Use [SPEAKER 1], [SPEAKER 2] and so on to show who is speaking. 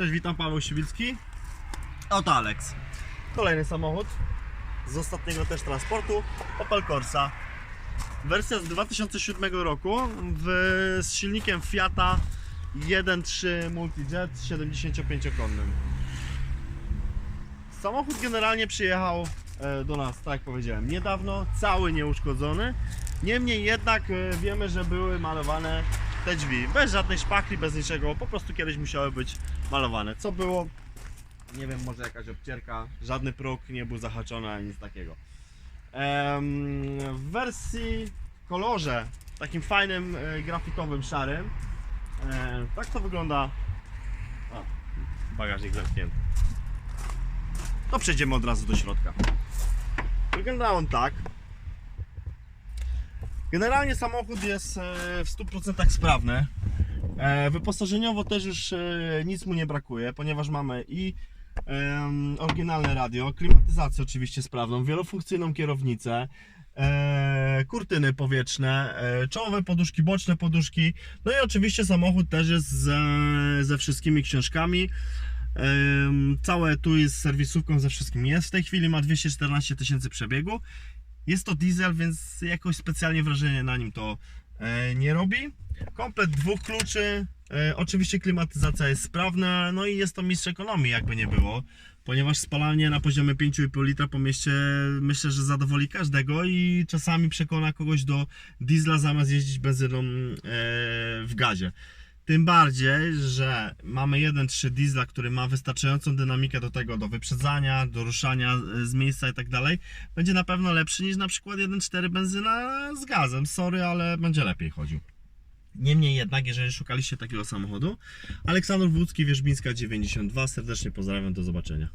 [SPEAKER 1] Cześć, witam Paweł Siwicki. Oto Alex. Kolejny samochód z ostatniego też transportu Opel Corsa. Wersja z 2007 roku w, z silnikiem Fiata 1.3 Multijet 75-konnym. Samochód generalnie przyjechał e, do nas, tak jak powiedziałem, niedawno, cały nieuszkodzony. Niemniej jednak e, wiemy, że były malowane te drzwi bez żadnej szpachli, bez niczego, po prostu kiedyś musiały być malowane. Co było? Nie wiem, może jakaś obcierka, żadny próg nie był zahaczony ani nic takiego. W wersji kolorze, takim fajnym e, grafitowym, szarym, e, tak to wygląda. O, bagażnik zamknięty. To przejdziemy od razu do środka. Wygląda on tak. Generalnie samochód jest e, w 100% sprawny. E, Wyposażeniowo też już e, nic mu nie brakuje, ponieważ mamy i oryginalne radio, klimatyzację oczywiście sprawną, wielofunkcyjną kierownicę, kurtyny powietrzne, czołowe poduszki, boczne poduszki, no i oczywiście samochód też jest ze, ze wszystkimi książkami. Całe tu jest z serwisówką ze wszystkim jest. W tej chwili ma 214 tysięcy przebiegu. Jest to diesel, więc jakoś specjalnie wrażenie na nim to e, nie robi. Komplet dwóch kluczy. E, oczywiście klimatyzacja jest sprawna, no i jest to mistrz ekonomii, jakby nie było. Ponieważ spalanie na poziomie 5,5 litra po mieście myślę, że zadowoli każdego i czasami przekona kogoś do diesla zamiast jeździć benzyną e, w gazie. Tym bardziej, że mamy 1.3 diesla, który ma wystarczającą dynamikę do tego, do wyprzedzania, do ruszania e, z miejsca i tak dalej. Będzie na pewno lepszy niż na przykład 1.4 benzyna z gazem. Sorry, ale będzie lepiej chodził. Niemniej jednak, jeżeli szukaliście takiego samochodu, Aleksander Wódzki, Wierzbińska 92, serdecznie pozdrawiam, do zobaczenia.